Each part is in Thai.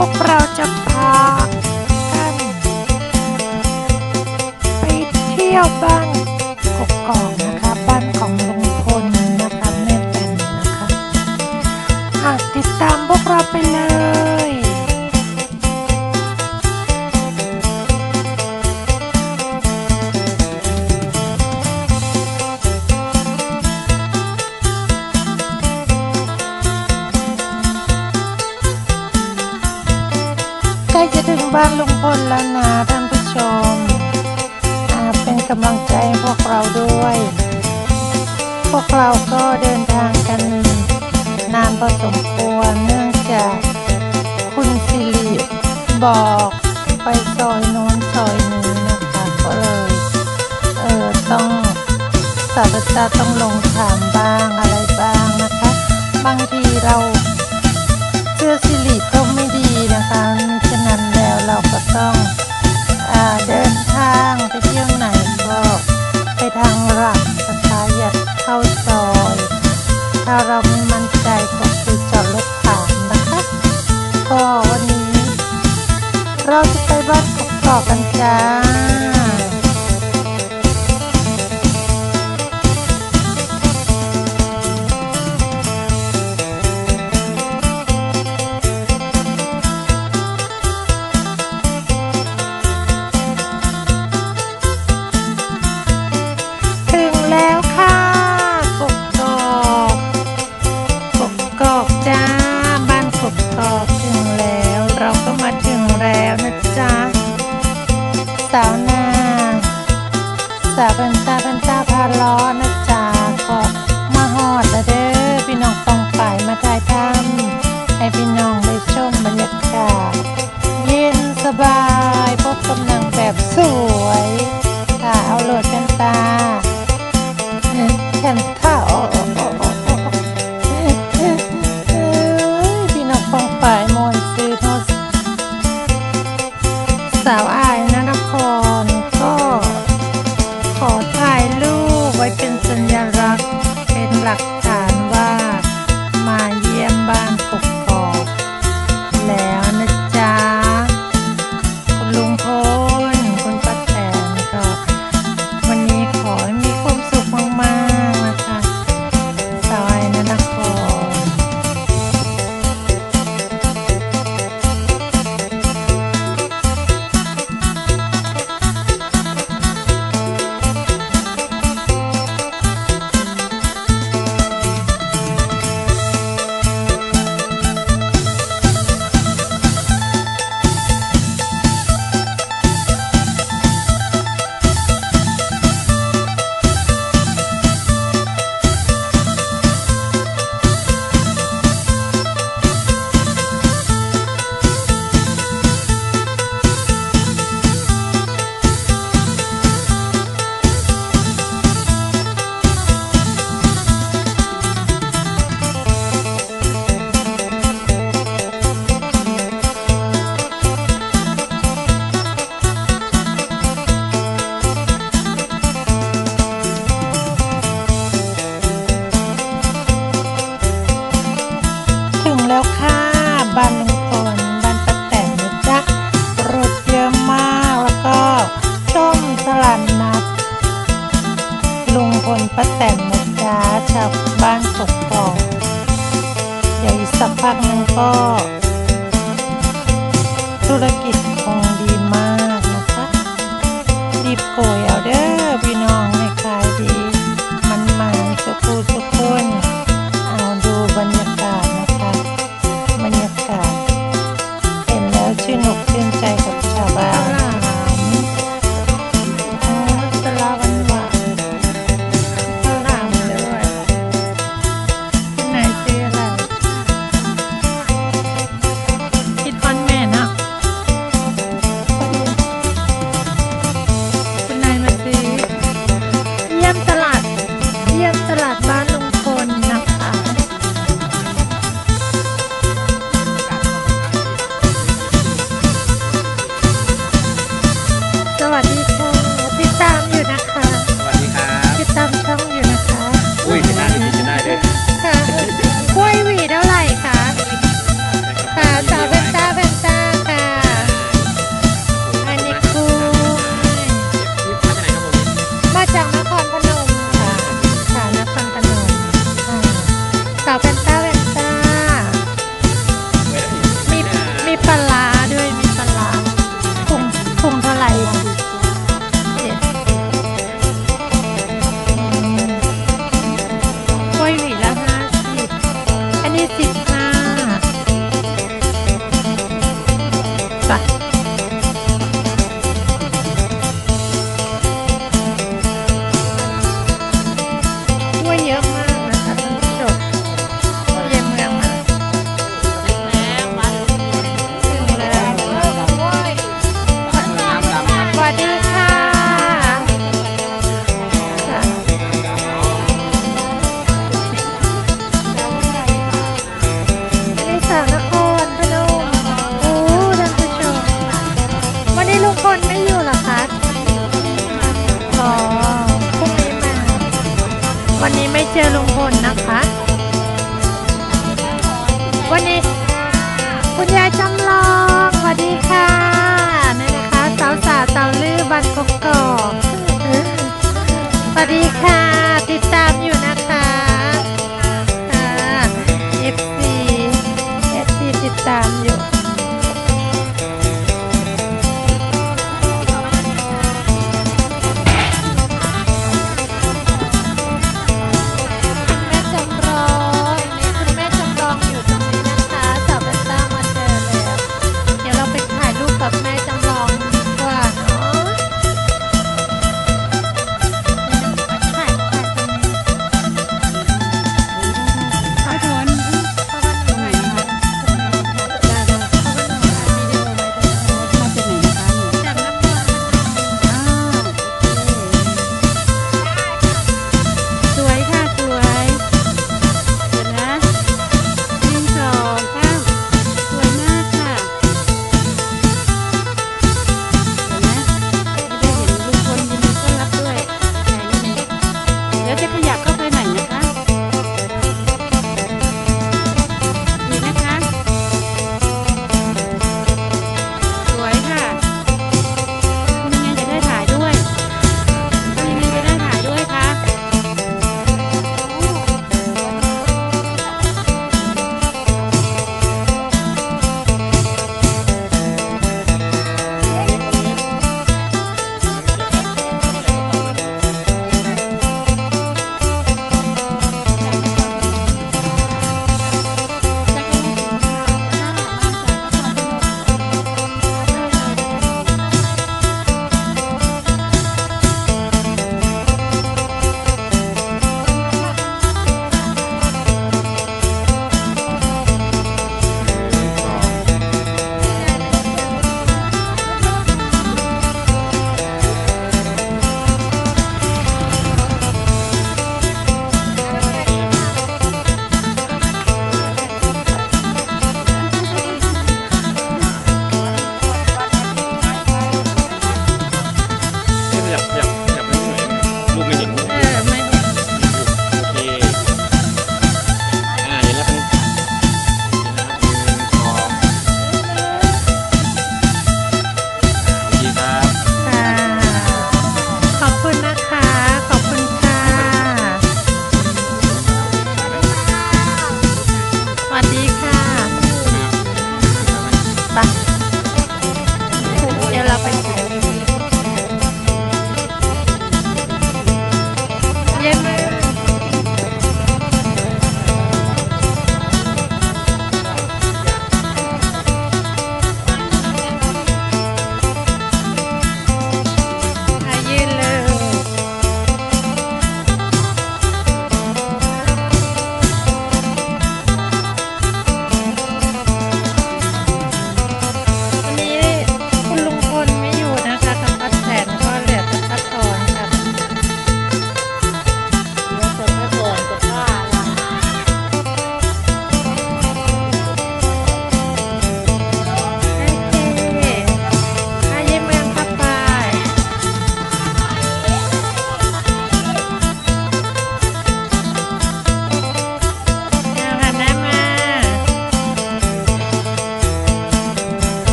o. บ้านลุงพลแล้วนะท่านผู้ชมเป็นกำลังใจพวกเราด้วย พวกเราก็เดินทางกัน นานพอสมควรเนื่องจากคุณสิริบอกไปซอยโน้นซอยนี้นะคะก็เลยเออต้องสาวตาต้องลงถามบ้างอะไรบ้างนะคะ บางทีเราเชื่อสิริก็ไม่ดีนะคะฉะนั้น เราก็ต้องอเดินทางไปเที่ยวไหนก็ไปทางหลักสะคะอย่าเข้าซอย ถ้าเราไม่มั่นใจก็คือจอดรถผ่านนะคะก็วันนี้ เราจะไปบ้ดนกอกกันจ้าาป็นตาป็นตาพาร้อนนะ อลุงพลนะคะ วันนี้ คุณยายจำลองสวัสดีค่ะนี่นะคะสาวสาวเตาลือบันกกอกสวัสดีค่ะ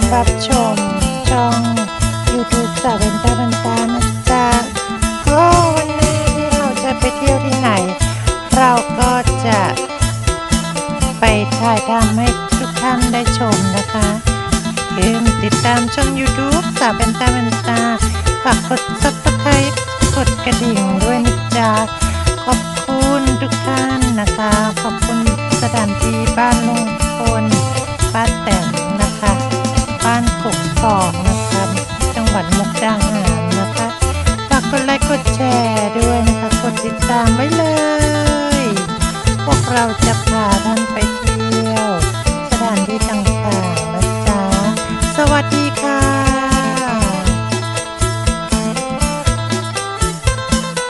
ตามรับชมช่อง YouTube สาวเวนตาบันตานะจ๊ะก็วันนี้ที่เราจะไปเที่ยวที่ไหน เราก็จะไปถ่ายทำให้ทุกท่านได้ชมนะคะอย่าลืมติดตามช่อง YouTube สาวเวนตาบันตาฝากกด subscribe กดกระดิ่งด้วยนะจ๊ะขอบคุณทุกท่านนะคะ ขอบคุณสถานที่บ้าน